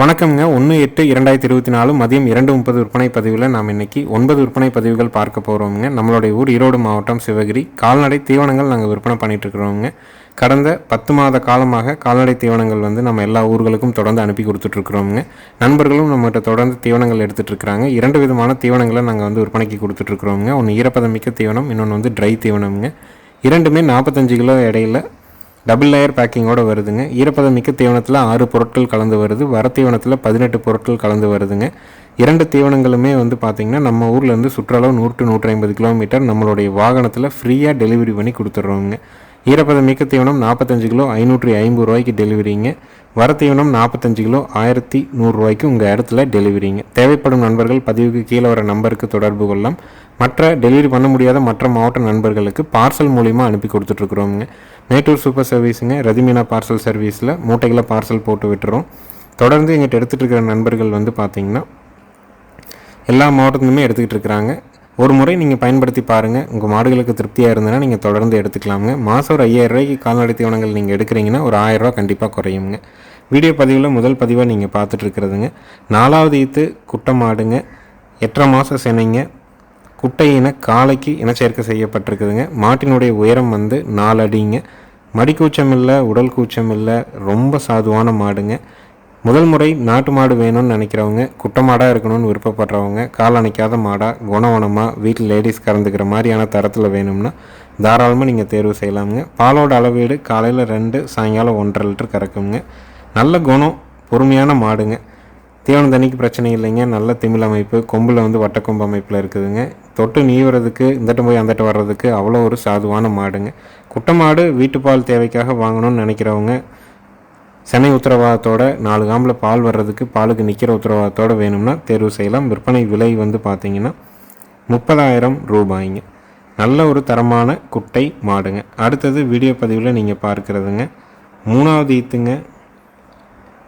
வணக்கம்ங்க. ஒன்று எட்டு இரண்டாயிரத்தி இருபத்தி நாலு மதியம் இரண்டு முப்பது விற்பனை பதிவில் நாம் இன்னைக்கு ஒன்பது விற்பனை பதிவுகள் பார்க்க போகிறோமுங்க நம்மளுடைய ஊர் ஈரோடு மாவட்டம் சிவகிரி. கால்நடை தீவனங்கள் நாங்கள் விற்பனை பண்ணிட்டு இருக்கிறோங்க கடந்த பத்து மாத காலமாக கால்நடை தீவனங்கள் வந்து நம்ம எல்லா ஊர்களுக்கும் தொடர்ந்து அனுப்பி கொடுத்துட்ருக்குறோமுங்க நண்பர்களும் நம்மகிட்ட தொடர்ந்து தீவனங்கள் எடுத்துகிட்ருக்குறாங்க இரண்டு விதமான தீவனங்களை நாங்கள் வந்து விற்பனைக்கு கொடுத்துட்ருக்குறோங்க ஒன்று ஈரப்பதமிக்க தீவனம் இன்னொன்று வந்து ட்ரை தீவனம்ங்க. இரண்டுமே நாற்பத்தஞ்சு கிலோ இடையில டபுள் லேயர் பேக்கிங்கோட வருதுங்க. ஈரப்பதம் மிக்க தீவனத்தில் ஆறு பொருட்கள் கலந்து வருது. வர தீவனத்தில் பதினெட்டு பொருட்கள் கலந்து வருதுங்க. இரண்டு தீவனங்களுமே வந்து பார்த்திங்கன்னா நம்ம ஊர்லேருந்து சுற்றளவு நூறு டு நூற்றி ஐம்பது கிலோமீட்டர் நம்மளுடைய வாகனத்தில் ஃப்ரீயாக டெலிவரி பண்ணி கொடுத்துட்றோங்க ஈரப்பதம் மிக்க தீவனம் நாற்பத்தஞ்சு கிலோ ஐநூற்றி ஐம்பது ரூபாய்க்கு டெலிவரிங்க. வர தீவனம் நாற்பத்தஞ்சு கிலோ ஆயிரத்தி நூறுரூவாய்க்கு உங்கள் இடத்துல டெலிவரிங்க. தேவைப்படும் நண்பர்கள் பதிவுக்கு கீழே வர நம்பருக்கு தொடர்பு கொள்ளலாம். மற்ற டெலிவரி பண்ண முடியாத மற்ற மாவட்ட நண்பர்களுக்கு பார்சல் மூலிமா அனுப்பி கொடுத்துட்ருக்குறோங்க மேட்டூர் சூப்பர் சர்வீஸுங்க ரதிமீனா பார்சல் சர்வீஸில் மூட்டைகளை பார்சல் போட்டு விட்டுறோம். தொடர்ந்து எங்கிட்ட எடுத்துகிட்டு இருக்கிற நண்பர்கள் வந்து பார்த்திங்கன்னா எல்லா மாவட்டத்துலையுமே எடுத்துக்கிட்டு இருக்கிறாங்க ஒரு முறை நீங்கள் பயன்படுத்தி பாருங்கள் உங்கள் மாடுகளுக்கு திருப்தியாக இருந்ததுன்னா நீங்கள் தொடர்ந்து எடுத்துக்கலாமுங்க. மாதம் ஒரு ஐயாயிரம் ரூபாய்க்கு கால்நடை தீவனங்கள் நீங்கள் எடுக்கிறீங்கன்னா ஒரு ஆயிரரூவா கண்டிப்பாக குறையுங்க. வீடியோ பதிவில் முதல் பதிவாக நீங்கள் பார்த்துட்டு இருக்கிறதுங்க நாலாவது ஈத்து குட்டை மாடுங்க. எட்டரை மாதம் செனைங்க. குட்டை இன காளைக்கு இனச்சேர்க்கை செய்யப்பட்டிருக்குதுங்க. மாட்டினுடைய உயரம் வந்து நாலு அடிங்க. மடிக்கூச்சம் இல்லை உடல் கூச்சம் இல்லை ரொம்ப சாதுவான மாடுங்க. முதல் முறை நாட்டு மாடு வேணும்னு நினைக்கிறவங்க குட்டை மாடாக இருக்கணும்னு விருப்பப்படுறவங்க கால் அணைக்காத மாடாக குணவனமாக வீட்டில் லேடிஸ் கறந்துக்கிற மாதிரியான தரத்தில் வேணும்னா தாராளமாக நீங்கள் தேர்வு செய்யலாமுங்க. பாலோட அளவீடு காலையில் ரெண்டு சாயங்காலம் ஒன்றரை லிட்டர் கறக்குங்க. நல்ல குணம் பொறுமையான மாடுங்க. தீவன தண்ணிக்கு பிரச்சனை இல்லைங்க. நல்ல திமிழ் அமைப்பு. கொம்பில் வந்து வட்டக்கொம்பு அமைப்பில் இருக்குதுங்க. தொட்டு நீவுறதுக்கு இந்தட்டு போய் அந்தட்டு வர்றதுக்கு அவ்வளோ ஒரு சாதுவான மாடுங்க. குட்டை மாடு வீட்டுப்பால் தேவைக்காக வாங்கணும்னு நினைக்கிறவங்க சென்னை உத்தரவாதத்தோட நாலு காம்பில் பால் வர்றதுக்கு பாலுக்கு நிற்கிற உத்தரவாதத்தோட வேணும்னா தேர்வு செய்யலாம். விற்பனை விலை வந்து பார்த்தீங்கன்னா முப்பதாயிரம் ரூபாய்ங்க. நல்ல ஒரு தரமான குட்டை மாடுங்க. அடுத்தது வீடியோ பதிவில் நீங்கள் பார்க்குறதுங்க. மூணாவது ஈத்துங்க.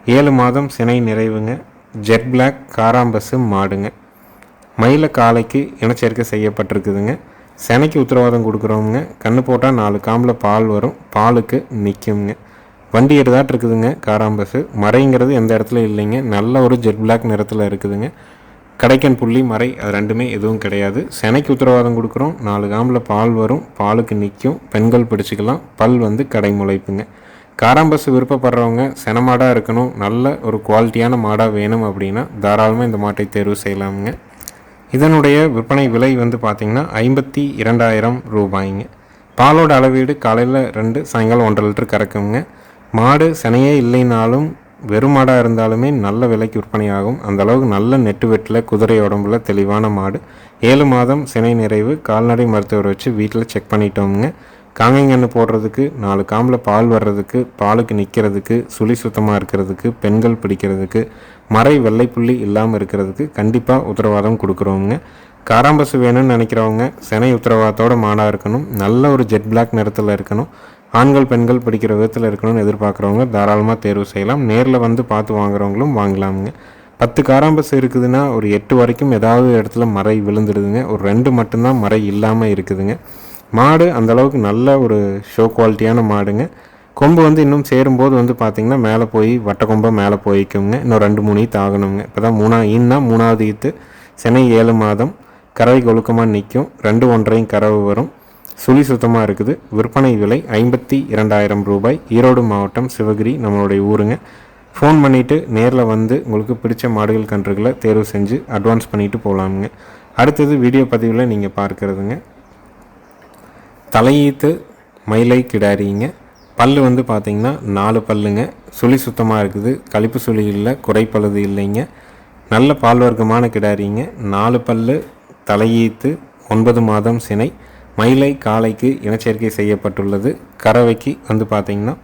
ஏழு மாதம் சினை நிறைவுங்க. ஜெட் பிளாக் காராம்பஸு மாடுங்க. மயில காலைக்கு இனச்சேர்க்கை செய்யப்பட்டிருக்குதுங்க. செனைக்கு உத்தரவாதம் கொடுக்குறவங்க கண்ணு போட்டால் நாலு காம்பில் பால் வரும் பாலுக்கு நிற்குங்க வண்டி எடுதாட்டு இருக்குதுங்க காராம்பஸு மறைங்கிறது எந்த இடத்துல இல்லைங்க. நல்ல ஒரு ஜெட் பிளாக் நிறத்தில் இருக்குதுங்க. கடைக்கன் புள்ளி மறை அது ரெண்டுமே எதுவும் கிடையாது. செனைக்கு உத்தரவாதம் கொடுக்குறோம் நாலு காம்பில் பால் வரும் பாலுக்கு நிற்கும் பெண்கள் பிடிச்சிக்கலாம் பல் வந்து கடை முளைப்புங்க. காராம்பஸ் விருப்பப்படுறவங்க செனமாடாக இருக்கணும். நல்ல ஒரு குவாலிட்டியான மாடாக வேணும் அப்படின்னா தாராளமாக இந்த மாட்டை தேர்வு செய்யலாமுங்க. இதனுடைய விற்பனை விலை வந்து பார்த்திங்கன்னா ஐம்பத்தி இரண்டாயிரம் ரூபாய்ங்க. பாலோட அளவீடு காலையில் ரெண்டு சாயங்காலம் ஒன்றரை லிட்டர் கறக்குங்க. மாடு சினையே இல்லைனாலும் வெறும் மாடாக இருந்தாலுமே நல்ல விலைக்கு விற்பனையாகும். அந்த அளவுக்கு நல்ல நெட்டு வெட்டில் குதிரை உடம்புல தெளிவான மாடு. ஏழு மாதம் சினை நிறைவு கால்நடை மருத்துவர் வச்சு வீட்டில் செக் பண்ணிட்டோமுங்க. காங்கைங்கன்று போடுறதுக்கு நாலு காம்பில் பால் வர்றதுக்கு பாலுக்கு நிற்கிறதுக்கு சுழி சுத்தமாக இருக்கிறதுக்கு பெண்கள் பிடிக்கிறதுக்கு மறை வெள்ளைப்புள்ளி இல்லாமல் இருக்கிறதுக்கு கண்டிப்பாக உத்தரவாதம் கொடுக்குறோங்க காராம்பசு வேணும்னு நினைக்கிறவங்க செனை உத்தரவாதத்தோட மாடாக இருக்கணும் நல்ல ஒரு ஜெட் பிளாக் நிறத்தில் இருக்கணும் ஆண்கள் பெண்கள் பிடிக்கிற விதத்தில் இருக்கணும்னு எதிர்பார்க்குறவங்க தாராளமாக தேர்வு செய்யலாம். நேரில் வந்து பார்த்து வாங்குறவங்களும் வாங்கலாமுங்க. பத்து காராம்பஸ் இருக்குதுன்னா ஒரு எட்டு வரைக்கும் ஏதாவது இடத்துல மறை விழுந்துடுதுங்க. ஒரு ரெண்டு மட்டும்தான் மறை இல்லாமல் இருக்குதுங்க. மாடு அந்த அளவுக்கு நல்ல ஒரு ஷோ குவாலிட்டியான மாடுங்க. கொம்பு வந்து இன்னும் சேரும்போது வந்து பார்த்திங்கன்னா மேலே போய் வட்ட கொம்பை மேலே போய்க்குங்க. இன்னும் ரெண்டு மூணு ஈத்து ஆகணுங்க. இப்போ தான் மூணா ஈன்னா மூணாவது ஈத்து சென்னை ஏழு மாதம். கறவை கொழுக்கமாக நிற்கும் ரெண்டு ஒன்றையும் கறவை வரும். சுழி சுத்தமாக இருக்குது. விற்பனை விலை ஐம்பத்தி இரண்டாயிரம் ரூபாய். ஈரோடு மாவட்டம் சிவகிரி நம்மளுடைய ஊருங்க. ஃபோன் பண்ணிவிட்டு நேரில் வந்து உங்களுக்கு பிடிச்ச மாடுகள் கன்றுகளை தேர்வு செஞ்சு அட்வான்ஸ் பண்ணிவிட்டு போகலாமுங்க அடுத்தது வீடியோ பதிவில் நீங்கள் பார்க்குறதுங்க. தலையீத்து மயிலை கிடாரிங்க. பல்லு வந்து பார்த்திங்கன்னா நாலு பல்லுங்க. சுழி சுத்தமாக இருக்குது. கழிப்பு சுழி இல்லை குறைப்பழுது இல்லைங்க. நல்ல பால் வர்க்கமான கிடாரிங்க. நாலு பல்லு தலையீத்து ஒன்பது மாதம் சினை. மயிலை காலைக்கு இனச்சேர்க்கை செய்யப்பட்டுள்ளது. கறவைக்கு வந்து பார்த்திங்கன்னா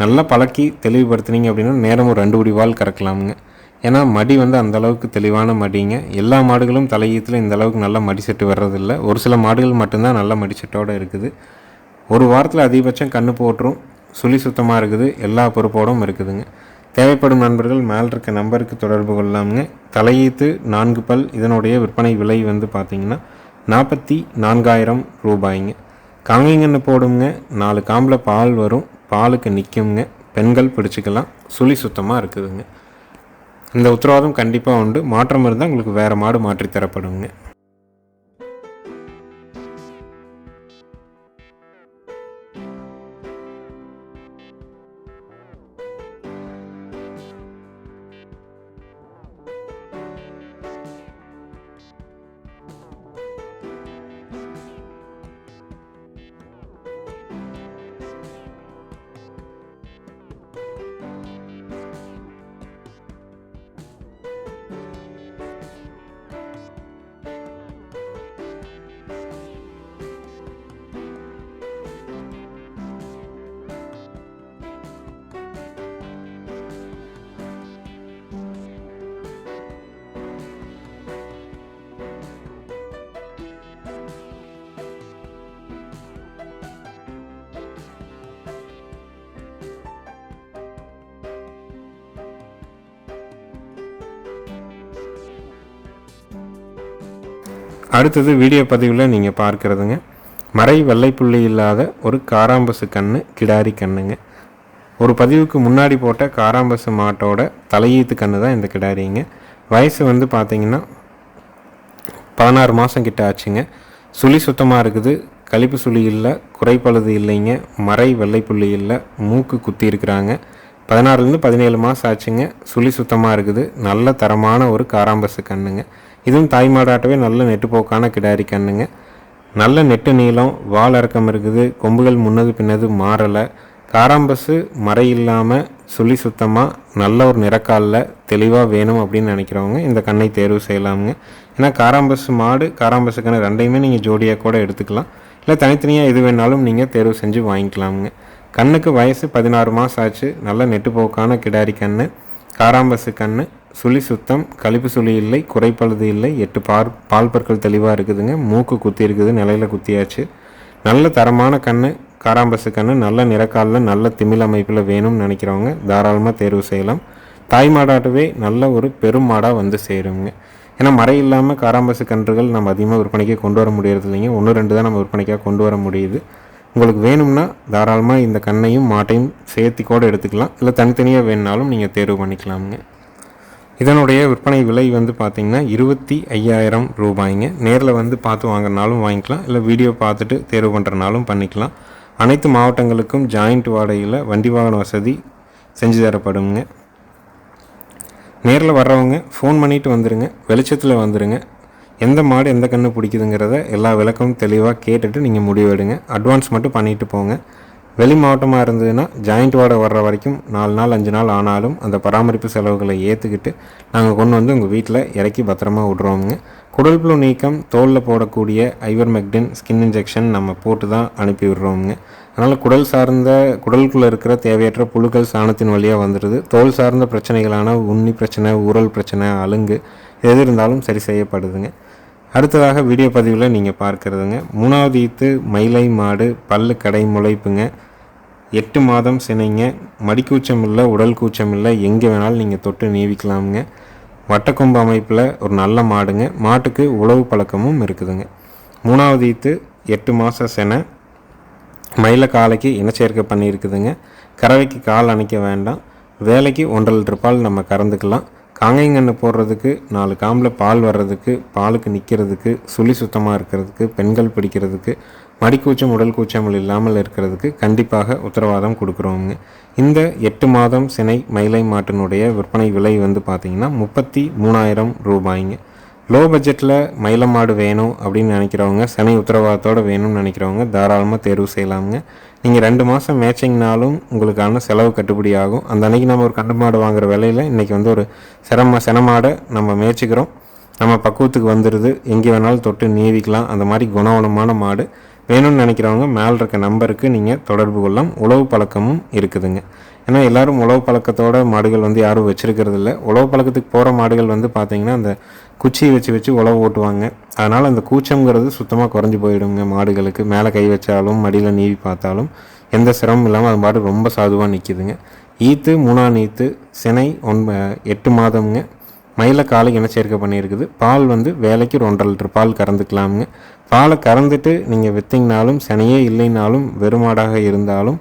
நல்லா பழக்கி தெளிவுபடுத்துனீங்க அப்படின்னா நேரமும் ரெண்டு குடி வால் கறக்கலாமுங்க. ஏன்னா மடி வந்து அந்த அளவுக்கு தெளிவான மடிங்க. எல்லா மாடுகளும் தலையீத்தில் இந்த அளவுக்கு நல்ல மடி செட்டு வர்றதில்ல. ஒரு சில மாடுகள் மட்டும்தான் நல்ல மடி செட்டோடு இருக்குது. ஒரு வாரத்தில் அதிகபட்சம் கண்ணு போட்டுரும் சுழி சுத்தமாக இருக்குது எல்லா பொறுப்போடும் இருக்குதுங்க. தேவைப்படும் நண்பர்கள் மேல் இருக்க நம்பருக்கு தொடர்பு கொள்ளலாமுங்க தலையீத்து நான்கு பல் இதனுடைய விற்பனை விலை வந்து பார்த்திங்கன்னா நாற்பத்தி நான்காயிரம் ரூபாய்ங்க. காங்கைங்கன்னு போடுங்க நாலு காம்பில் பால் வரும் பாலுக்கு நிற்குங்க பெண்கள் பிடிச்சிக்கலாம் சுழி சுத்தமாக இருக்குதுங்க. இந்த உத்தரவாதம் கண்டிப்பாக உண்டு. மாற்றம் இருந்தால் உங்களுக்கு வேறு மாடு மாற்றி தரப்படுங்க. அடுத்தது வீடியோ பதிவில் நீங்கள் பார்க்குறதுங்க. மறை வெள்ளைப்புள்ளி இல்லாத ஒரு காராம்பசு கன்று கிடாரி கண்ணுங்க. ஒரு பதிவுக்கு முன்னாடி போட்ட காராம்பசு மாட்டோட தலையீத்து கன்று தான் இந்த கிடாரிங்க. வயசு வந்து பார்த்தீங்கன்னா பதினாறு மாதம் கிட்ட ஆச்சுங்க. சுழி சுத்தமாக இருக்குது. கழிப்பு சுழி இல்லை குறைப்பழுது இல்லைங்க. மறை வெள்ளைப்புள்ளி இல்லை மூக்கு குத்தி இருக்கிறாங்க. பதினாறுலேருந்து பதினேழு மாதம் ஆச்சுங்க. சுழி சுத்தமாக இருக்குது. நல்ல தரமான ஒரு காராம்பசு கண்ணுங்க. இதுவும் தாய் மாடாட்டவே நல்ல நெட்டுப்போக்கான கிடாரி கண்ணுங்க. நல்ல நெட்டு நீளம் வால் இறக்கம் இருக்குது கொம்புகள் முன்னது பின்னது மாறலை. காராம்பஸு மறை இல்லாமல் சுழி சுத்தமாக நல்ல ஒரு நிறக்காலில் தெளிவாக வேணும் அப்படின்னு நினைக்கிறவங்க இந்த கண்ணை தேர்வு செய்யலாமுங்க. ஏன்னா காராம்பஸ் மாடு காராம்பஸுக்கான ரெண்டையுமே நீங்கள் ஜோடியாக கூட எடுத்துக்கலாம். இல்லை தனித்தனியாக எது வேணாலும் நீங்கள் தேர்வு செஞ்சு வாங்கிக்கலாமுங்க. கண்ணுக்கு வயசு பதினாறு மாதம் ஆச்சு. நல்ல நெட்டுப்போக்கான கிடாரி கண் காராம்பஸு கண்ணு. சுழி சுத்தம் கழிப்பு சுழி இல்லை குறைப்பழுது இல்லை எட்டு பால் பால் பற்கள் தெளிவாக இருக்குதுங்க. மூக்கு குத்தி இருக்குது நிலையில் குத்தியாச்சு. நல்ல தரமான கண் காராம்பசு கண் நல்ல நிறக்காலில் நல்ல திமிழ் அமைப்பில் வேணும்னு நினைக்கிறவங்க தாராளமாக தேர்வு செய்யலாம். தாய் மாடாட்டவே நல்ல ஒரு பெரும் மாடாக வந்து சேருங்க. ஏன்னா மறை இல்லாமல் காராம்பசு கன்றுகள் நம்ம அதிகமாக விற்பனைக்கு கொண்டு வர முடியறது இல்லைங்க. ஒன்று ரெண்டு தான் நம்ம விற்பனைக்காக கொண்டு வர முடியுது. உங்களுக்கு வேணும்னா தாராளமாக இந்த கண்ணையும் மாட்டையும் சேர்த்தி கூட எடுத்துக்கலாம். இல்லை தனித்தனியாக வேணுனாலும் நீங்கள் தேர்வு பண்ணிக்கலாமுங்க. இதனுடைய விற்பனை விலை வந்து பார்த்திங்கன்னா இருபத்தி ஐயாயிரம் ரூபாய்ங்க. நேரில் வந்து பார்த்து வாங்குறனாலும் வாங்கிக்கலாம். இல்லை வீடியோ பார்த்துட்டு தேர்வு பண்ணுறனாலும் பண்ணிக்கலாம். அனைத்து மாவட்டங்களுக்கும் ஜாயிண்ட் வாடகையில் வண்டி வாகன வசதி செஞ்சு தரப்படுங்க. நேரில் வர்றவங்க ஃபோன் பண்ணிவிட்டு வந்துடுங்க வெளிச்சத்தில் வந்துடுங்க எந்த மாடு எந்த கன்று பிடிக்குதுங்கிறத எல்லா விளக்கமும் தெளிவாக கேட்டுட்டு நீங்கள் முடிவெடுங்க. அட்வான்ஸ் மட்டும் பண்ணிட்டு போங்க. வெளி மாவட்டமாக இருந்ததுன்னா ஜாயிண்ட் வாடை வர்ற வரைக்கும் நாலு நாள் அஞ்சு நாள் ஆனாலும் அந்த பராமரிப்பு செலவுகளை ஏற்றுக்கிட்டு நாங்கள் கொண்டு வந்து உங்கள் வீட்டில் இறக்கி பத்திரமா விட்றோமுங்க. குடல் புழு நீக்கம் தோலில் போடக்கூடிய ஐவர் மெக்டின் ஸ்கின் இன்ஜெக்ஷன் நம்ம போட்டு தான் அனுப்பி விடுறோமுங்க. அதனால் குடல் சார்ந்த குடலுக்குள்ளே இருக்கிற தேவையற்ற புழுக்கள் சாணத்தின் வழியாக வந்துடுது தோல் சார்ந்த பிரச்சனைகளான உண்ணி பிரச்சனை ஊரல் பிரச்சனை அலுங்கு எது இருந்தாலும் சரி செய்யப்படுதுங்க. அடுத்ததாக வீடியோ பதிவில் நீங்கள் பார்க்குறதுங்க. மூணாவது ஈத்து மயிலை மாடு பல்லு கடை முளைப்புங்க. எட்டு மாதம் சினைங்க. மடிக்கூச்சம் இல்லை உடல் கூச்சம் இல்லை எங்கே வேணாலும் நீங்கள் தொட்டு நீவிக்கலாமுங்க. வட்டக்கொம்பு அமைப்பில் ஒரு நல்ல மாடுங்க. மாட்டுக்கு உழவு பழக்கமும் இருக்குதுங்க. மூணாவது ஈத்து எட்டு மாத செனை. மயில காலைக்கு இனச்சேர்க்கை பண்ணியிருக்குதுங்க. கறவைக்கு கால் அணைக்க வேண்டாம். வேலைக்கு ஒன்றரை லிட்டர் பால் நம்ம கறந்துக்கலாம். காங்கைங்கன்று போடுறதுக்கு நாலு காம்பில் பால் வர்றதுக்கு பாலுக்கு நிற்கிறதுக்கு சுழி சுத்தமாக இருக்கிறதுக்கு பெண்கள் பிடிக்கிறதுக்கு மடிக்கூச்சம் உடல் கூச்சங்கள் இல்லாமல் இருக்கிறதுக்கு கண்டிப்பாக உத்தரவாதம் கொடுக்குறோங்க இந்த எட்டு மாதம் சினை மயிலை மாட்டினுடைய விற்பனை விலை வந்து பார்த்திங்கன்னா முப்பத்தி மூணாயிரம் ரூபாய்ங்க. லோ பட்ஜெட்டில் மயில மாடு வேணும் அப்படின்னு நினைக்கிறவங்க சனி உத்தரவாதத்தோடு வேணும்னு நினைக்கிறவங்க தாராளமாக தேர்வு செய்யலாமுங்க. நீங்கள் ரெண்டு மாதம் மேட்சிங்னாலும் உங்களுக்கான செலவு கட்டுப்படி ஆகும். அந்த அன்றைக்கி நம்ம ஒரு கண்டு மாடு வாங்குற விலையில் இன்றைக்கி வந்து ஒரு சிரம செனமாடை நம்ம மேய்ச்சிக்கிறோம். நம்ம பக்குவத்துக்கு வந்துடுது எங்கே வேணாலும் தொட்டு நீவிக்கலாம். அந்த மாதிரி குணவனமான மாடு வேணும்னு நினைக்கிறவங்க மேலே இருக்க நம்பருக்கு நீங்கள் தொடர்பு கொள்ளலாம். உழவு பழக்கமும் இருக்குதுங்க. ஏன்னா எல்லோரும் உழவு பழக்கத்தோட மாடுகள் வந்து யாரும் வச்சுருக்கிறதில்ல உழவு பழக்கத்துக்கு போகிற மாடுகள் வந்து பார்த்திங்கன்னா அந்த குச்சியை வச்சு வச்சு உழவு ஓட்டுவாங்க. அதனால் அந்த கூச்சங்கிறது சுத்தமாக குறைஞ்சி போயிடுங்க மாடுகளுக்கு. மேலே கை வச்சாலும் மடியில் நீவி பார்த்தாலும் எந்த சிரமம் இல்லாமல் அது மாடு ரொம்ப சாதுவாக நிற்கிதுங்க ஈத்து மூணாம் ஈத்து சினை ஒன்ப எட்டு மாதம்ங்க. மயில காலை இனச்சேர்க்கை பண்ணியிருக்குது. பால் வந்து வேலைக்கு ஒரு ஒன்றரை லிட்டர் பால் கறந்துக்கலாமுங்க. பாலை கறந்துட்டு நீங்கள் விற்றிங்கனாலும் சனியே இல்லைனாலும் வெறுமாடாக இருந்தாலும்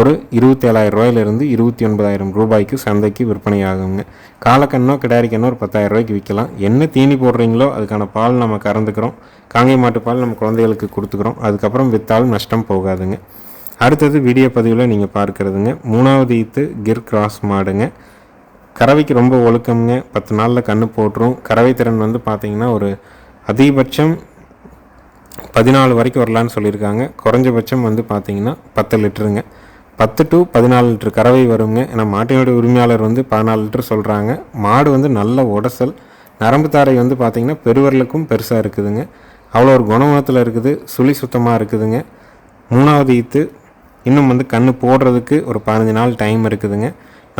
ஒரு இருபத்தேழாயிரம் ரூபாயிலிருந்து இருபத்தி ஒன்பதாயிரம் ரூபாய்க்கு சந்தைக்கு விற்பனை ஆகுங்க காலக்கண்ணோ கிடாரிக்கண்ணோ ஒரு பத்தாயிரம் ரூபாய்க்கு விற்கலாம். என்ன தீனி போடுறீங்களோ அதுக்கான பால் நம்ம கறந்துக்கிறோம். காங்கை மாட்டு பால் நம்ம குழந்தைகளுக்கு கொடுத்துக்கிறோம். அதுக்கப்புறம் விற்றாலும் நஷ்டம் போகாதுங்க. அடுத்தது வீடியோ பதிவில் நீங்கள் பார்க்குறதுங்க. மூணாவது ஈத்து கிர் கிராஸ் மாடுங்க. கறவைக்கு ரொம்ப ஒழுக்கம்ங்க. பத்து நாளில் கன்று போட்டுரும். கறவை திறன் வந்து பார்த்திங்கன்னா ஒரு அதிகபட்சம் பதினாலு வரைக்கும் வரலான்னு சொல்லியிருக்காங்க. குறைஞ்சபட்சம் வந்து பார்த்திங்கன்னா பத்து லிட்டருங்க. பத்து டு பதினாலு லிட்டர் கறவை வருங்க. ஏன்னா மாட்டினுடைய உரிமையாளர் வந்து பதினாலு லிட்டர் சொல்கிறாங்க மாடு வந்து நல்ல உடசல். நரம்பு தாரை வந்து பார்த்திங்கன்னா பெருவரலுக்கும் பெருசாக இருக்குதுங்க. அவ்வளோ ஒரு குணகுணத்தில் இருக்குது. சுழி சுத்தமாக இருக்குதுங்க. மூணாவது ஈத்து இன்னும் வந்து கன்று போடுறதுக்கு ஒரு பதினஞ்சு நாள் டைம் இருக்குதுங்க.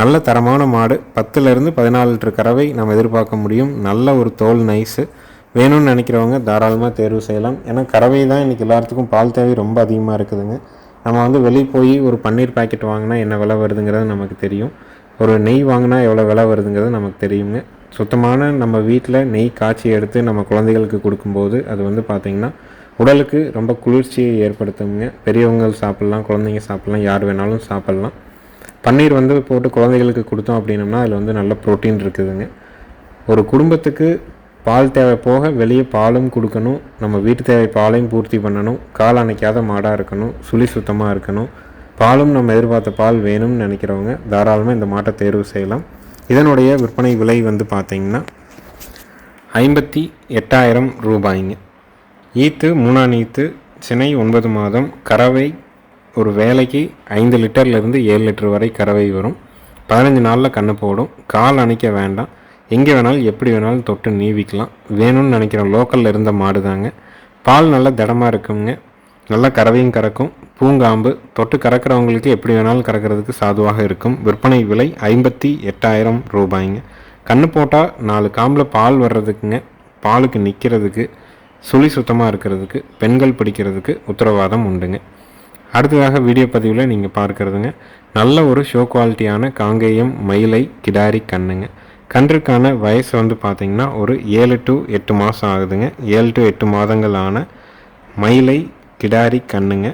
நல்ல தரமான மாடு. பத்துலேருந்து பதினாலு லிட்டர் கறவை நம்ம எதிர்பார்க்க முடியும். நல்ல ஒரு தோல் நைஸு வேணும்னு நினைக்கிறவங்க தாராளமாக தேர்வு செய்யலாம். ஏன்னா கறவை தான் இன்றைக்கி எல்லாத்துக்கும் பால் தேவை ரொம்ப அதிகமாக இருக்குதுங்க. நம்ம வந்து வெளியே போய் ஒரு பன்னீர் பாக்கெட் வாங்கினா என்ன விலை வருதுங்கிறது நமக்கு தெரியும். ஒரு நெய் வாங்கினா எவ்வளோ விலை வருதுங்கிறது நமக்கு தெரியுங்க. சுத்தமான நம்ம வீட்டில் நெய் காய்ச்சி எடுத்து நம்ம குழந்தைகளுக்கு கொடுக்கும்போது அது வந்து பார்த்திங்கன்னா உடலுக்கு ரொம்ப குளிர்ச்சியை ஏற்படுத்துங்க பெரியவங்க சாப்பிட்லாம் குழந்தைங்க சாப்பிட்லாம் யார் வேணாலும் சாப்பிட்லாம். பன்னீர் வந்து போட்டு குழந்தைகளுக்கு கொடுத்தோம் அப்படின்னம்னா அதில் வந்து நல்ல ப்ரோட்டீன் இருக்குதுங்க. ஒரு குடும்பத்துக்கு பால் தேவை போக வெளியே பாலும் கொடுக்கணும். நம்ம வீட்டு தேவை பாலையும் பூர்த்தி பண்ணணும். கால் அணைக்காத மாடாக இருக்கணும். சுழி சுத்தமாக இருக்கணும். பாலும் நம்ம எதிர்பார்த்த பால் வேணும்னு நினைக்கிறவங்க தாராளமாக இந்த மாட்டை தேர்வு செய்யலாம். இதனுடைய விற்பனை விலை வந்து பார்த்திங்கன்னா ஐம்பத்தி எட்டாயிரம் ரூபாய்ங்க. ஈத்து மூணாம் ஈத்து சினை ஒன்பது மாதம் கறவை ஒரு வேலைக்கு ஐந்து லிட்டர்லேருந்து ஏழு லிட்டர் வரை கறவை வரும். பதினஞ்சு நாளில் கன்று போடும். கால் அணைக்க வேண்டாம். எங்கே வேணாலும் எப்படி வேணாலும் தொட்டு நீவிக்கலாம். வேணும்னு நினைக்கிற லோக்கலில் இருந்த மாடு தாங்க. பால் நல்லா திடமாக இருக்குங்க. நல்லா கறவையும் கறக்கும். பூங்காம்பு. தொட்டு கறக்கிறவங்களுக்கு எப்படி வேணாலும் கறக்கிறதுக்கு சாதுவாக இருக்கும். விற்பனை விலை ஐம்பத்தி எட்டாயிரம் ரூபாய்ங்க. கன்று போட்டால் நாலு காம்பில் பால் வர்றதுக்குங்க. பாலுக்கு நிற்கிறதுக்கு சுழி சுத்தமாக இருக்கிறதுக்கு பெண்கள் பிடிக்கிறதுக்கு உத்தரவாதம் உண்டுங்க. அடுத்ததாக வீடியோ பதிவில் நீங்கள் பார்க்குறதுங்க. நல்ல ஒரு ஷோ குவாலிட்டியான காங்கேயம் மயிலை கிடாரி கண்ணுங்க. கன்றுக்கான வயசு வந்து பார்த்திங்கன்னா ஒரு ஏழு டு எட்டு மாதம் ஆகுதுங்க. ஏழு டு எட்டு மாதங்கள் ஆன மயிலை கிடாரி கண்ணுங்க.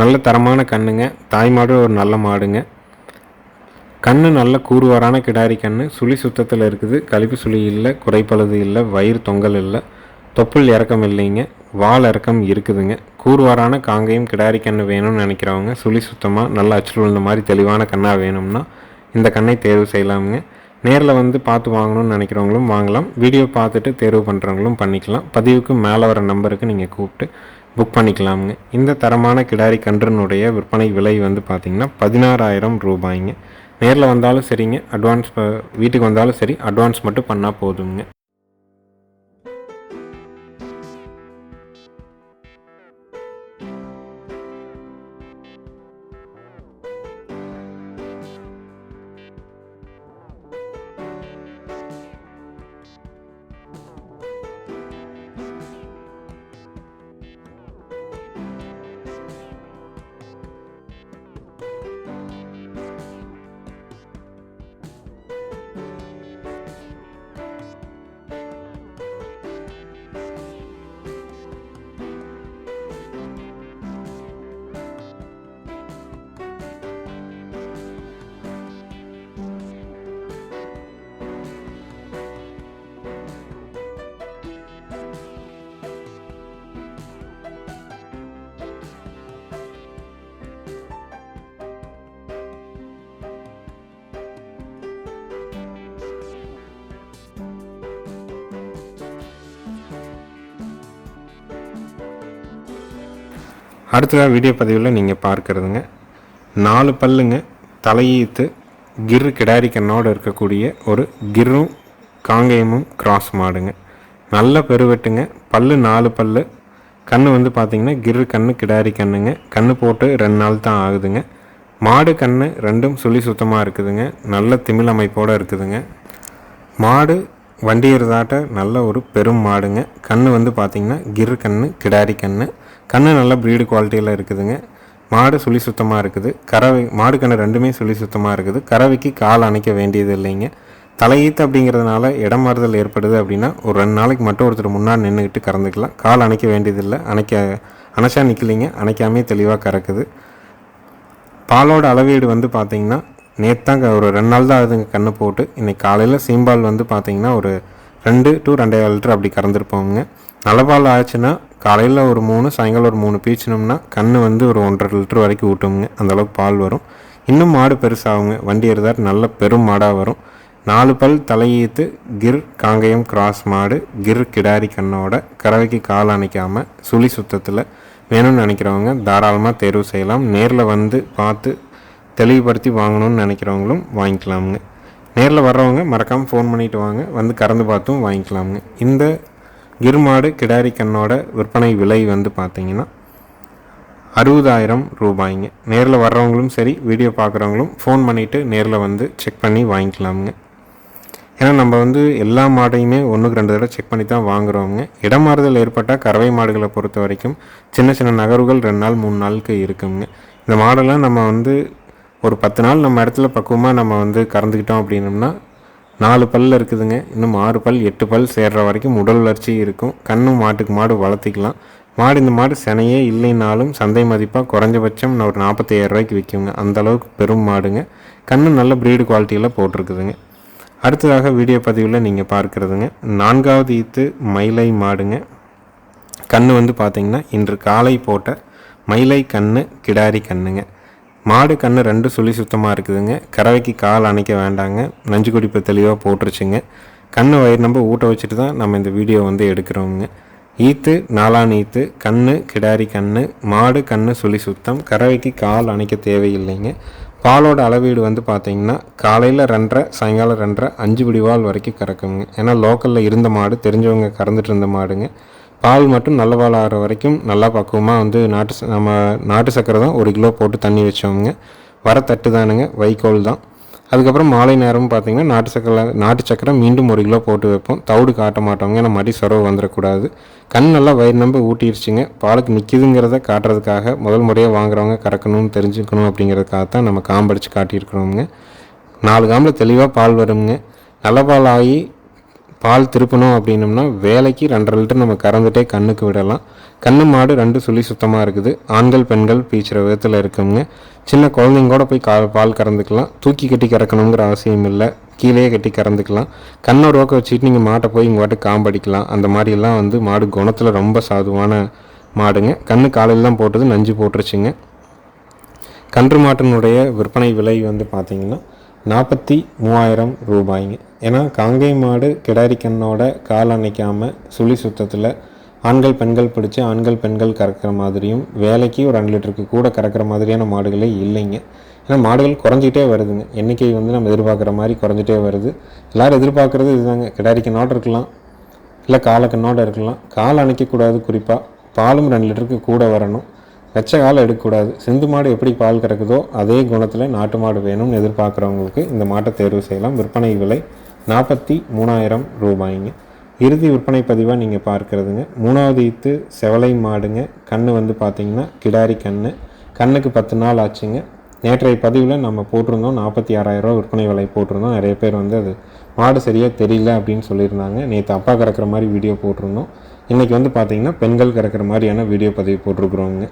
நல்ல தரமான கண்ணுங்க. தாய் மாடு ஒரு நல்ல மாடுங்க. கண்ணு நல்ல கூறுவாரான கிடாரி கண்ணு. சுழி சுத்தத்தில் இருக்குது. கழிப்பு சுழி இல்லை குறைப்பழுது இல்லை வயிறு தொங்கல் இல்லை தொப்புள் இறக்கம் இல்லைங்க. வால் இறக்கம் இருக்குதுங்க. கூறுவாரான காங்கையும் கிடாரி கண்ணு வேணும்னு நினைக்கிறவங்க சுழி சுத்தமாக நல்லா அச்சுள் மாதிரி தெளிவான கண்ணாக வேணும்னா இந்த கண்ணை தேர்வு செய்யலாமுங்க. நேரில் வந்து பார்த்து வாங்கணும்னு நினைக்கிறவங்களும் வாங்கலாம். வீடியோ பார்த்துட்டு தேர்வு பண்ணுறவங்களும் பண்ணிக்கலாம். பதிவுக்கு மேலே வர நம்பருக்கு நீங்கள் கூப்பிட்டு புக் பண்ணிக்கலாமுங்க. இந்த தரமான கிடாரி கன்றுனுடைய விற்பனை விலை வந்து பார்த்திங்கன்னா பதினாறாயிரம் ரூபாய்ங்க. நேரில் வந்தாலும் சரிங்க. அட்வான்ஸ் வீட்டுக்கு வந்தாலும் சரி. அட்வான்ஸ் மட்டும் பண்ணால் போதுங்க அடுத்ததாக வீடியோ பதிவில் நீங்கள் பார்க்குறதுங்க. நாலு பல்லுங்க தலையீத்து கிரு கிடாரி கண்ணோடு இருக்கக்கூடிய ஒரு கிரும் காங்கேயமும் கிராஸ் மாடுங்க. நல்ல பெருவெட்டுங்க பல்லு நாலு பல்லு. கண் வந்து பார்த்திங்கன்னா கிரு கண்ணு கிடாரி கண்ணுங்க. கண்ணு போட்டு ரெண்டு நாள் தான் ஆகுதுங்க. மாடு கண் ரெண்டும் சுழி சுத்தமாக இருக்குதுங்க. நல்ல திமிழ் அமைப்போடு இருக்குதுங்க. மாடு வண்டியறதாட்ட நல்ல ஒரு பெரும் மாடுங்க. கண் வந்து பார்த்திங்கன்னா கிரு கண் கிடாரி கண்ணு. கண்ணு நல்ல ப்ரீடு குவாலிட்டியில் இருக்குதுங்க. மாடு சுழி சுத்தமாக இருக்குது. கறவை மாடு கண்ணு ரெண்டுமே சுழி சுத்தமாக இருக்குது. கறவைக்கு கால் அணைக்க வேண்டியது இல்லைங்க. தலையீத்து அப்படிங்கிறதுனால இடம் மாறுதல் ஏற்படுது அப்படின்னா ஒரு ரெண்டு நாளைக்கு மட்டும் ஒருத்தர் முன்னாடி நின்றுக்கிட்டு கறந்துக்கலாம். கால் அணைக்க வேண்டியதில்லை அணைக்க அணைச்சா நிற்கலைங்க அணைக்காமே தெளிவாக கறக்குது. பாலோட அளவீடு வந்து பார்த்திங்கன்னா நேற்று ஒரு ரெண்டு நாள் தான் அதுங்க கண்ணு போட்டு. இன்றைக்கி காலையில் சீம்பால் வந்து பார்த்திங்கன்னா ஒரு ரெண்டு டு ரெண்டே லிட்டர் அப்படி கறந்துருப்போங்க நல்ல பால் ஆச்சுன்னா காலையில் ஒரு மூணு சாயங்காலம் ஒரு மூணு பீச்சினோம்னா கண் வந்து ஒரு ஒன்றரை லிட்டர் வரைக்கும் ஊட்டுங்க அந்தளவுக்கு பால் வரும். இன்னும் மாடு பெருசாகுங்க. வண்டி எருதார் நல்ல பெரும் மாடாக வரும். நாலு பல் தலையீத்து கிர் காங்கயம் கிராஸ் மாடு கிர் கிடாரி கண்ணோட கறவைக்கு கால் அணைக்காமல் சுழி சுத்தத்தில் வேணும்னு நினைக்கிறவங்க தாராளமாக தேர்வு செய்யலாம். நேரில் வந்து பார்த்து தெளிவுபடுத்தி வாங்கணும்னு நினைக்கிறவங்களும் வாங்கிக்கலாமுங்க. நேரில் வர்றவங்க மறக்காமல் ஃபோன் பண்ணிவிட்டு வாங்க. வந்து கறந்து பார்த்தும் வாங்கிக்கலாமுங்க. இந்த கிருமாடு கிடாரி கண்ணோட விற்பனை விலை வந்து பார்த்திங்கன்னா அறுபதாயிரம் ரூபாய்ங்க. நேரில் வர்றவங்களும் சரி வீடியோ பார்க்குறவங்களும் ஃபோன் பண்ணிவிட்டு நேரில் வந்து செக் பண்ணி வாங்கிக்கலாமுங்க. ஏன்னா நம்ம வந்து எல்லா மாடையுமே ஒன்றுக்கு ரெண்டு தடவை செக் பண்ணி தான் வாங்குறோங்க இடமாறுதல் ஏற்பட்டால் கறவை மாடுகளை பொறுத்த வரைக்கும் சின்ன சின்ன நகர்வுகள் ரெண்டு நாள் மூணு நாளுக்கு இருக்குங்க. இந்த மாடெல்லாம் நம்ம வந்து ஒரு பத்து நாள் நம்ம இடத்துல பக்குவமாக நம்ம வந்து கறந்துக்கிட்டோம் அப்படின்னம்னா நாலு பல் இருக்குதுங்க. இன்னும் ஆறு பல் எட்டு பல் சேர்ற வரைக்கும் உடல் வளர்ச்சி இருக்கும். கண்ணும் மாட்டுக்கு மாடு வளர்த்திக்கலாம். மாடு இந்த மாடு செனையே இல்லைனாலும் சந்தை மதிப்பாக குறைஞ்சபட்சம் ஒரு நாற்பத்தையாயிரம் ரூபாய்க்கு விற்குங்க. அந்தளவுக்கு பெரும் மாடுங்க. கண்ணு நல்ல ப்ரீடு குவாலிட்டியில் போட்டிருக்குதுங்க. அடுத்ததாக வீடியோ பதிவில் நீங்கள் பார்க்குறதுங்க. நான்காவது ஈத்து மயிலை மாடுங்க. கன்று வந்து பார்த்திங்கன்னா இன்று காலை போட்ட மயிலை கண்ணு கிடாரி கண்ணுங்க. மாடு கண்ணு ரெண்டு சுழி சுத்தமாக இருக்குதுங்க. கறவைக்கு கால் அணைக்க வேண்டாங்க. நஞ்சு குடிப்பு தெளிவாக போட்டுருச்சுங்க. கண்ணு வயிறு நம்ம ஊட்ட வச்சுட்டு தான் நம்ம இந்த வீடியோ வந்து எடுக்கிறோங்க. ஈத்து நாலான் ஈத்து கண்ணு கிடாரி கண்ணு மாடு கண்ணு சுழி சுத்தம் கறவைக்கு கால் அணைக்க தேவையில்லைங்க. பாலோட அளவீடு வந்து பார்த்திங்கன்னா காலையில் ரெண்டரை சாயங்காலம் ரெண்டரை அஞ்சு பிடிவால் வரைக்கும் கறக்குங்க. ஏன்னா லோக்கலில் இருந்த மாடு தெரிஞ்சவங்க கறந்துட்டு இருந்த மாடுங்க. பால் மட்டும் நல்ல பால் ஆகிற வரைக்கும் நல்லா பக்குவமாக வந்து நாட்டு நம்ம நாட்டு சக்கரை தான் ஒரு கிலோ போட்டு தண்ணி வச்சோங்க வர தட்டு தானுங்க வைக்கோல் தான். அதுக்கப்புறம் மாலை நேரமும் பார்த்திங்கன்னா நாட்டு சக்கரை நாட்டு சக்கரை மீண்டும் ஒரு கிலோ போட்டு வைப்போம். தவிடு காட்ட மாட்டோங்க ஏன்னா மடி சொரவு வந்துடக்கூடாது கண் நல்லா வயிறு நம்ப ஊட்டிடுச்சுங்க பாலுக்கு நிற்கிதுங்கிறத காட்டுறதுக்காக முதல் முறையாக வாங்குறவங்க கறக்கணும்னு தெரிஞ்சுக்கணும் அப்படிங்கிறதுக்காக தான் நம்ம காம்படிச்சு காட்டியிருக்கிறோங்க நாலு காம்பில் தெளிவாக பால் வருங்க நல்ல பால் ஆகி பால் திருப்பணும் அப்படின்னம்னா வேலைக்கு ரெண்டரை லிட்டர் நம்ம கறந்துட்டே கண்ணுக்கு விடலாம். கண்ணு மாடு ரெண்டு சுழி சுத்தமாக இருக்குது. ஆண்கள் பெண்கள் பீச்சுற விதத்தில் இருக்குங்க. சின்ன குழந்தைங்க கூட போய் கா பால் கறந்துக்கலாம். தூக்கி கட்டி கறக்கணுங்கிற அவசியம் இல்லை. கீழே கட்டி கறந்துக்கலாம். கண்ணை ரோக்க வச்சுட்டு நீங்கள் மாட்டை போய் இங்கே வாட்டு காம்படிக்கலாம். அந்த மாதிரிலாம் வந்து மாடு குணத்தில் ரொம்ப சாதுவான மாடுங்க. கண்ணு காலையில் தான் போட்டது நஞ்சு போட்டுருச்சுங்க. கன்று மாட்டினுடைய விற்பனை விலை வந்து பார்த்திங்கன்னா நாற்பத்தி மூவாயிரம் ரூபாய்ங்க ஏன்னா காங்கை மாடு கிடாரி கண்ணோட கால் அணைக்காமல் சுழி சுத்தத்தில் ஆண்கள் பெண்கள் பிடிச்சி ஆண்கள் பெண்கள் கறக்கிற மாதிரியும் வேலைக்கு ஒரு ரெண்டு லிட்டருக்கு கூட கறக்கிற மாதிரியான மாடுகளே இல்லைங்க. ஏன்னா மாடுகள் குறைஞ்சிட்டே வருதுங்க. எண்ணிக்கை வந்து நம்ம எதிர்பார்க்குற மாதிரி குறைஞ்சிட்டே வருது. எல்லோரும் எதிர்பார்க்குறது இதுதாங்க. கிடாரி கண்ணோட இருக்கலாம் இல்லை காலை கண்ணோட இருக்கலாம். கால் அணைக்கக்கூடாது குறிப்பாக பாலும் ரெண்டு லிட்டருக்கு கூட வரணும். வெச்ச காலை எடுக்கக்கூடாது. சிந்து மாடு எப்படி பால் கறக்குதோ அதே குணத்தில் நாட்டு மாடு வேணும்னு எதிர்பார்க்குறவங்களுக்கு இந்த மாட்டை தேர்வு செய்யலாம். விற்பனை விலை நாற்பத்தி மூணாயிரம் ரூபாய்ங்க. இறுதி விற்பனை பதிவாக நீங்கள் பார்க்குறதுங்க. மூணாவது ஈத்து செவலை மாடுங்க. கண் வந்து பார்த்திங்கன்னா கிடாரி கண் கண்ணுக்கு பத்து நாள் ஆச்சுங்க. நேற்றைய பதிவில் நம்ம போட்டிருந்தோம். நாற்பத்தி ஆறாயிரரூவா விற்பனை விலை போட்டிருந்தோம். நிறைய பேர் வந்து அது மாடு சரியாக தெரியல அப்படின்னு சொல்லியிருந்தாங்க. நேற்று அப்பா கறக்கிற மாதிரி வீடியோ போட்டிருந்தோம். இன்றைக்கி வந்து பார்த்திங்கன்னா பெண்கள் கறக்கிற மாதிரியான வீடியோ பதிவு போட்டிருக்குறோங்க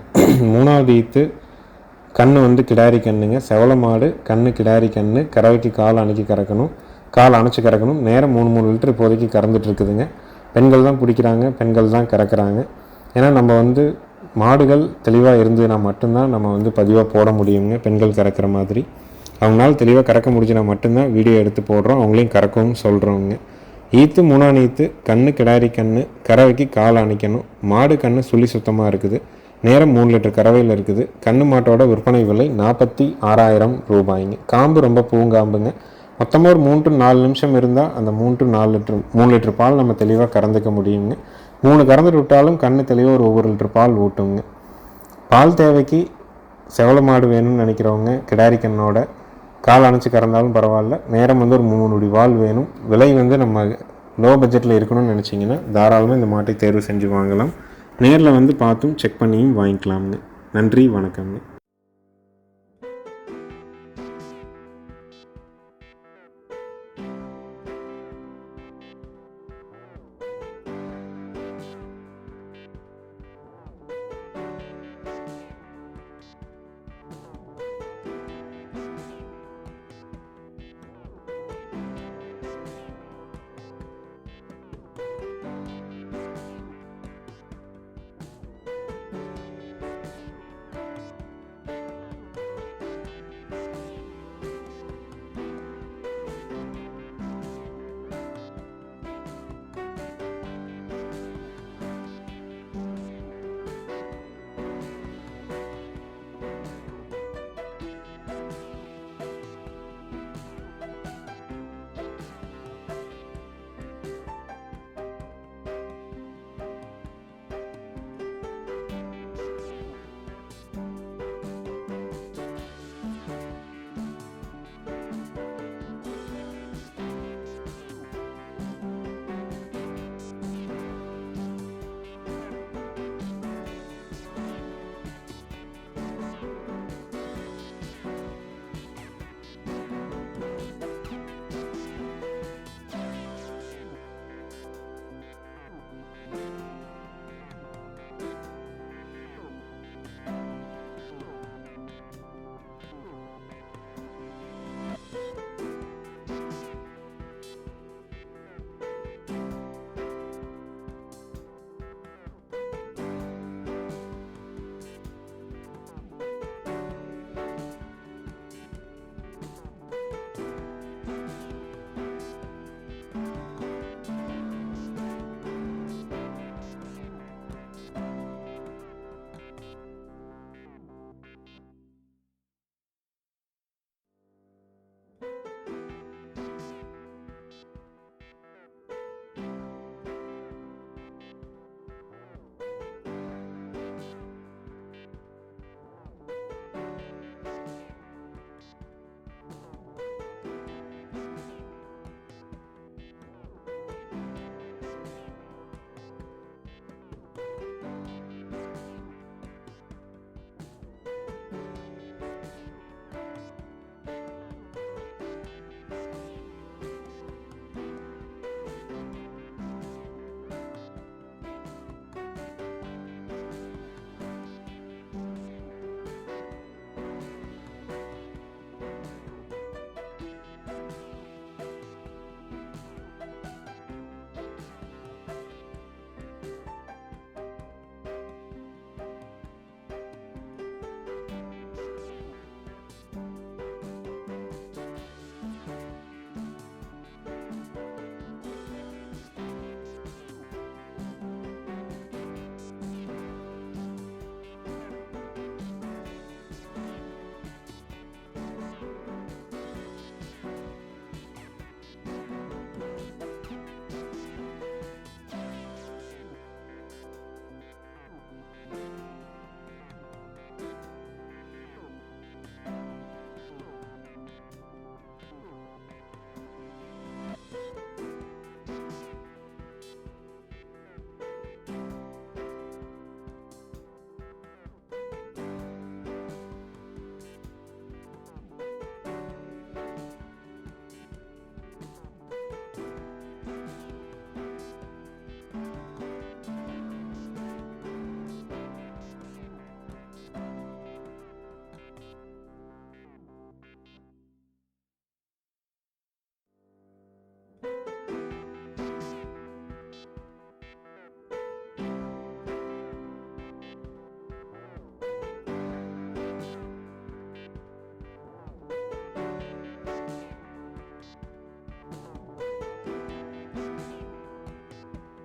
மூணாவது ஈத்து கண் வந்து கிடாரி கண்ணுங்க. செவல மாடு கண் கிடாரி கண் கறவைக்கு கால் அணைக்கி கறக்கணும். கால் அணைச்சி கறக்கணும். நேரம் மூணு மூணு லிட்டர் இப்போதைக்கு கறந்துட்டு இருக்குதுங்க. பெண்கள் தான் பிடிக்கிறாங்க பெண்கள் தான் கறக்கிறாங்க. ஏன்னா நம்ம வந்து மாடுகள் தெளிவாக இருந்ததுன்னா மட்டும்தான் நம்ம வந்து பதிவாக போட முடியுங்க பெண்கள் கறக்கிற மாதிரி. அவங்களால தெளிவாக கறக்க முடிஞ்சுனா மட்டும்தான் வீடியோ எடுத்து போடுறோம். அவங்களையும் கறக்கவும் சொல்கிறோங்க ஈத்து மூணாம் ஈத்து கண்ணு கிடாரி கண்ணு கறவைக்கு கால் அணைக்கணும். மாடு கண்ணு சுழி சுத்தமாக இருக்குது. நேரம் மூணு லிட்டர் கறவையில் இருக்குது. கண்ணு மாட்டோட விற்பனை விலை நாற்பத்தி ஆறாயிரம் ரூபாய்ங்க. காம்பு ரொம்ப பூங்காம்புங்க. மொத்தமாக ஒரு மூன்று நாலு நிமிஷம் இருந்தால் அந்த மூன்று நாலு லிட்டர் மூணு லிட்டர் பால் நம்ம தெளிவாக கறந்துக்க முடியுங்க. மூணு கறந்துட்டு விட்டாலும் கண்ணு தெளிவாக ஒரு ஒவ்வொரு லிட்டர் பால் ஊட்டுங்க. பால் தேவைக்கு செவல மாடு வேணும்னு நினைக்கிறவங்க கிடாரி கண்ணோட கால் அணைச்சி கறந்தாலும் பரவாயில்ல. நேரம் வந்து ஒரு மூணு நொடி வால் வேணும். விலை வந்து நம்ம லோ பட்ஜெட்டில் இருக்கணும்னு நினச்சிங்கன்னா தாராளமாக இந்த மாட்டை தேர்வு செஞ்சு வாங்கலாம். நேரில் வந்து பார்த்தும் செக் பண்ணியும் வாங்கிக்கலாம்ங்க நன்றி வணக்கம்ங்க